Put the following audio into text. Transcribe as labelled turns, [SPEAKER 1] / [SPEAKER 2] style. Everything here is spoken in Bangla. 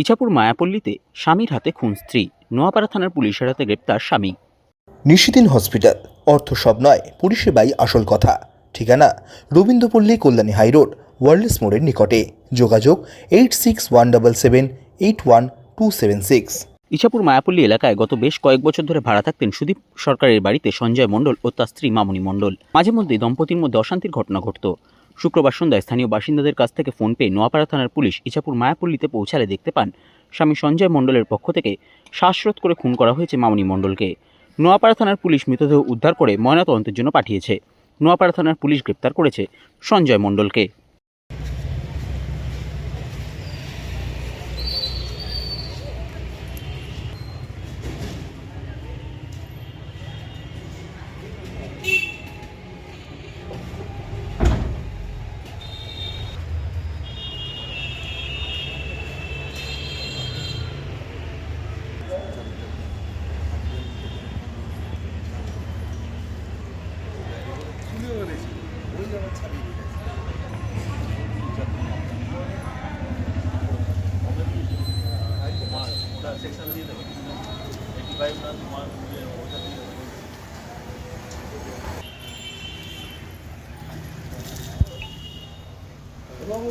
[SPEAKER 1] ইছাপুর মায়াপল্লীতে স্বামীর হাতে খুন স্ত্রী। নোয়াপাড়া থানার পুলিশের হাতে গ্রেপ্তার স্বামী।
[SPEAKER 2] নিশিদিন হসপিটাল। অর্থ সব নয় পরিষেবাই আসল কথা। ঠিকানা রবীন্দ্রপল্লী কল্যাণী হাইরোড ওয়ার্ল্ডস মোড়ের নিকটে। যোগাযোগ eight six one double seven eight one two seven six.
[SPEAKER 1] Ichhapur Mayapalli এলাকায় গত বেশ কয়েক বছর ধরে ভাড়া থাকতেন সুদীপ সরকারের বাড়িতে সঞ্জয় মণ্ডল ও তার স্ত্রী মামনি মণ্ডল। মাঝে মধ্যেই দম্পতির মধ্যে অশান্তির ঘটনা ঘটত। শুক্রবার সন্ধ্যায় স্থানীয় বাসিন্দাদের কাছ থেকে ফোন পেয়ে নোয়াপাড়া থানার পুলিশ ইছাপুর মায়াপল্লিতে পৌঁছালে দেখতে পান স্বামী সঞ্জয় মণ্ডলের পক্ষ থেকে শ্বাসরোধ করে খুন করা হয়েছে মামনি মণ্ডলকে। নোয়াপাড়া থানার পুলিশ মৃতদেহ উদ্ধার করে ময়নাতদন্তের জন্য পাঠিয়েছে। নোয়াপাড়া থানার পুলিশ গ্রেপ্তার করেছে সঞ্জয় মণ্ডলকে। সেকশন দিয়ে দেবো এইটি ফাইভ না তোমার ওটা দিয়ে দেবো বাবু